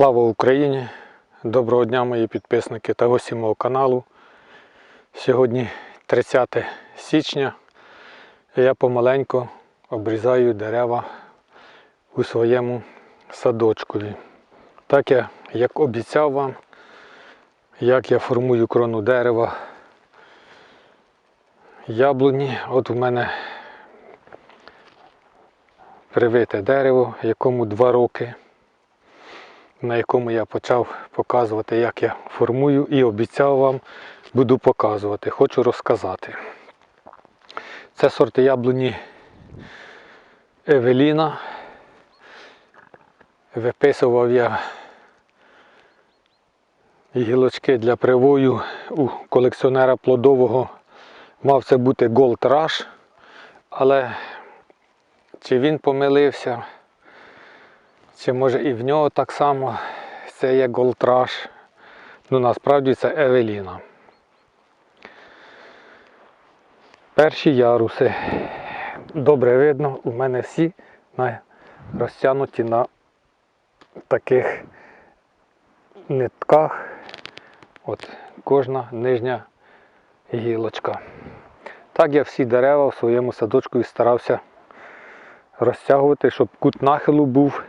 Слава Україні! Доброго дня мої підписники та гості мого каналу. Сьогодні 30 січня. Я помаленьку обрізаю дерева у своєму садочкові. Так я, як обіцяв вам, як я формую крону дерева яблуні. От у мене привите дерево, якому 2 роки на якому я почав показувати, як я формую і обіцяв вам, буду показувати, хочу розказати. Це сорти яблуні Евеліна. Виписував я гілочки для привою у колекціонера плодового. Мав це бути Gold Rush, але чи він помилився? Чи може і в нього так само це є голтраж. Ну насправді це Евеліна. Перші яруси. Добре видно, у мене всі розтягнуті на таких нитках. От кожна нижня гілочка. Так я всі дерева в своєму садочку і старався розтягувати, щоб кут нахилу був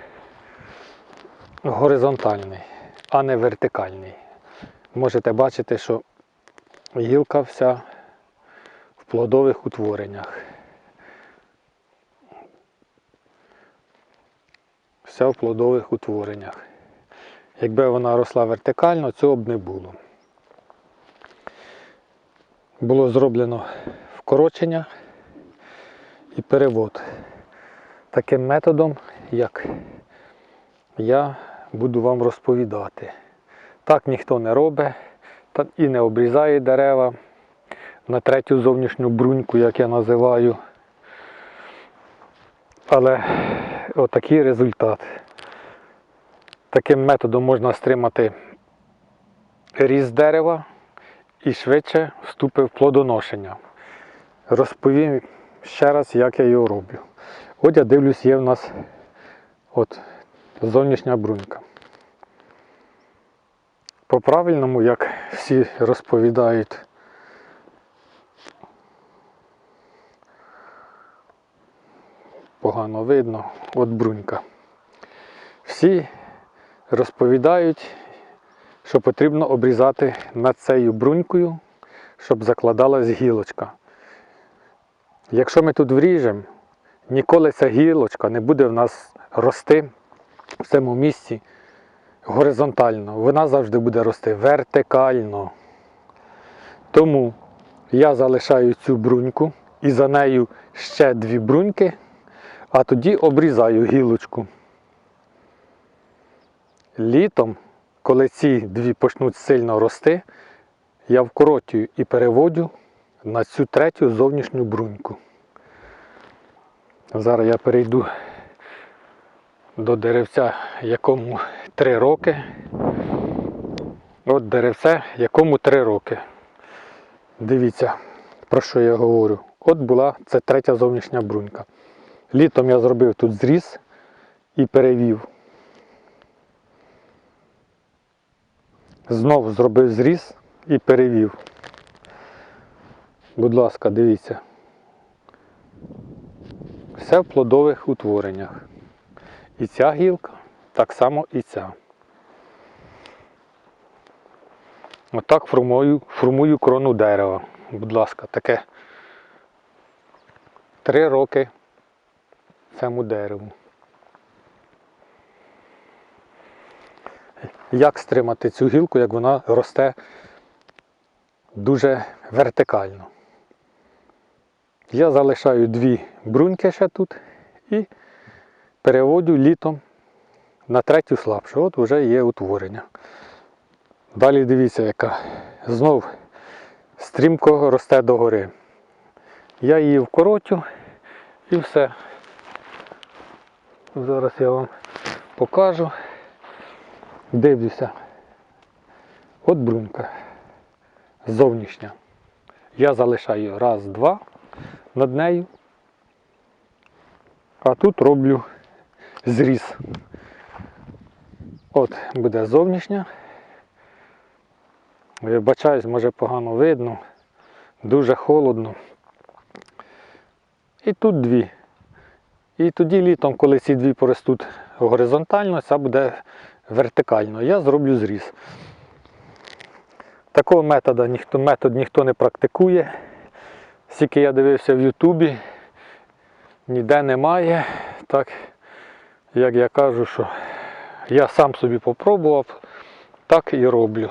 горизонтальний, а не вертикальний. Можете бачити, що гілка вся в плодових утвореннях. Вся в плодових утвореннях. Якби вона росла вертикально, цього б не було. Було зроблено вкорочення і перевод таким методом, як я буду вам розповідати. Так ніхто не робить і не обрізає дерева на третю зовнішню бруньку, як я називаю. Але отакий результат. Таким методом можна стримати ріст дерева і швидше вступив в плодоношення. Розповім ще раз, як я його роблю. От я дивлюсь, є в нас от зовнішня брунька. По-правильному, як всі розповідають, погано видно, от брунька. Всі розповідають, що потрібно обрізати над цією брунькою, щоб закладалась гілочка. Якщо ми тут вріжемо, ніколи ця гілочка не буде в нас рости в цьому місці горизонтально. Вона завжди буде рости вертикально. Тому я залишаю цю бруньку і за нею ще дві бруньки, а тоді обрізаю гілочку. Літом, коли ці дві почнуть сильно рости, я вкоротюю і переводю на цю третю зовнішню бруньку. Зараз я перейду до деревця, якому 3 роки. От деревце, якому 3 роки. Дивіться, про що я говорю. От була це третя зовнішня брунька. Літом я зробив тут зріз і перевів. Знов зробив зріз і перевів. Будь ласка, дивіться. Все в плодових утвореннях. І ця гілка, так само і ця. Отак формую, формую крону дерева. Будь ласка, таке три роки цьому дереву. Як стримати цю гілку, як вона росте дуже вертикально? Я залишаю дві бруньки ще тут і переводю літом на третю слабшу. От вже є утворення. Далі дивіться, яка знов стрімко росте догори. Я її вкоротю і все. Зараз я вам покажу. Дивлюся. От брунька зовнішня. Я залишаю раз, два над нею. А тут роблю зріз. От буде зовнішня. Вибачаюсь, може погано видно. Дуже холодно. І тут дві. І тоді літом, коли ці дві поростуть горизонтально, ця буде вертикально. Я зроблю зріз. Такого методу ніхто, метод ніхто не практикує. Скільки я дивився в Ютубі, ніде немає. Так, як я кажу, що я сам собі попробував, так і роблю.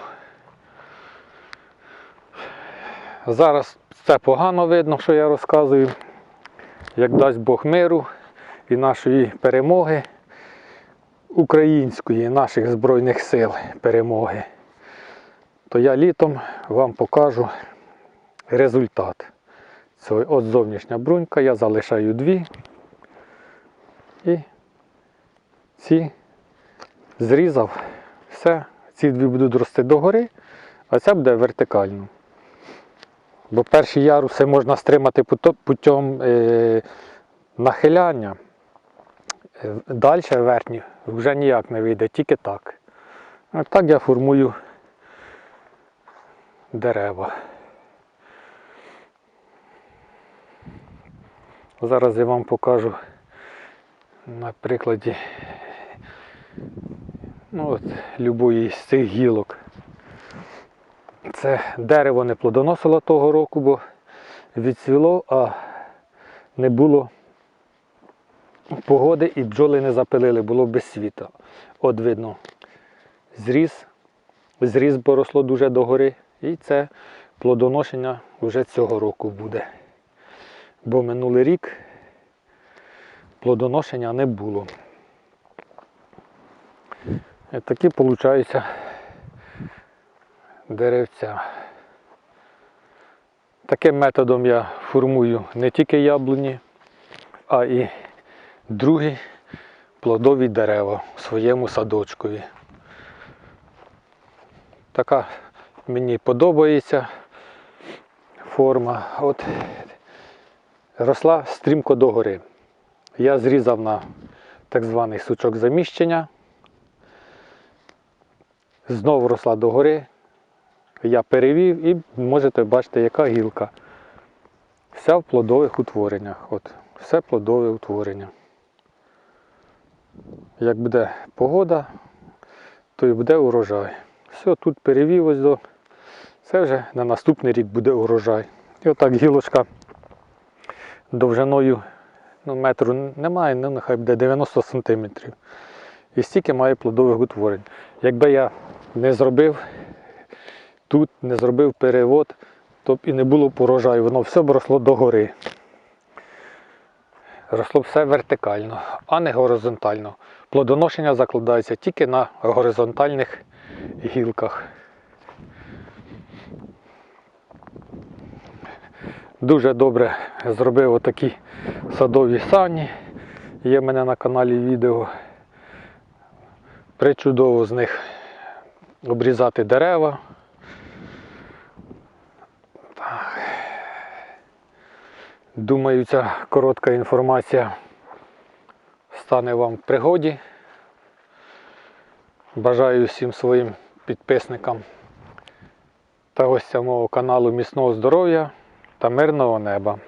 Зараз це погано видно, що я розказую. Як дасть Бог миру і нашої перемоги, української, наших Збройних сил перемоги, то я літом вам покажу результат. Це от зовнішня брунька, я залишаю дві. І ці зрізав. Все, ці дві будуть рости догори, а ця буде вертикально. Бо перші яруси можна стримати путем е, нахиляння. Е, Далі верхні вже ніяк не вийде, тільки так. А так я формую дерева. Зараз я вам покажу на прикладі ну, от, любої з цих гілок. Це дерево не плодоносило того року, бо відцвіло, а не було погоди і бджоли не запилили, було без світа. От видно, зріз, зріз поросло дуже догори, і це плодоношення вже цього року буде. Бо минулий рік плодоношення не було. Такі виходить деревця. Таким методом я формую не тільки яблуні, а і другі плодові дерева в своєму садочкові. Така мені подобається форма. От росла стрімко догори. Я зрізав на так званий сучок заміщення. Знову росла догори. Я перевів і можете бачити, яка гілка. Вся в плодових утвореннях. От, все плодове утворення. Як буде погода, то і буде урожай. Все, тут перевів ось до. Це вже на наступний рік буде урожай. І отак гілочка довжиною ну, метру немає, ну нехай буде 90 сантиметрів. І стільки має плодових утворень. Якби я не зробив тут, не зробив перевод, то б і не було б урожаю, воно все б росло догори. Росло все вертикально, а не горизонтально. Плодоношення закладається тільки на горизонтальних гілках. Дуже добре зробив отакі садові сані. Є в мене на каналі відео. Причудово з них обрізати дерева. Так. Думаю, ця коротка інформація стане вам в пригоді. Бажаю всім своїм підписникам та гостям мого каналу міцного здоров'я та мирного неба.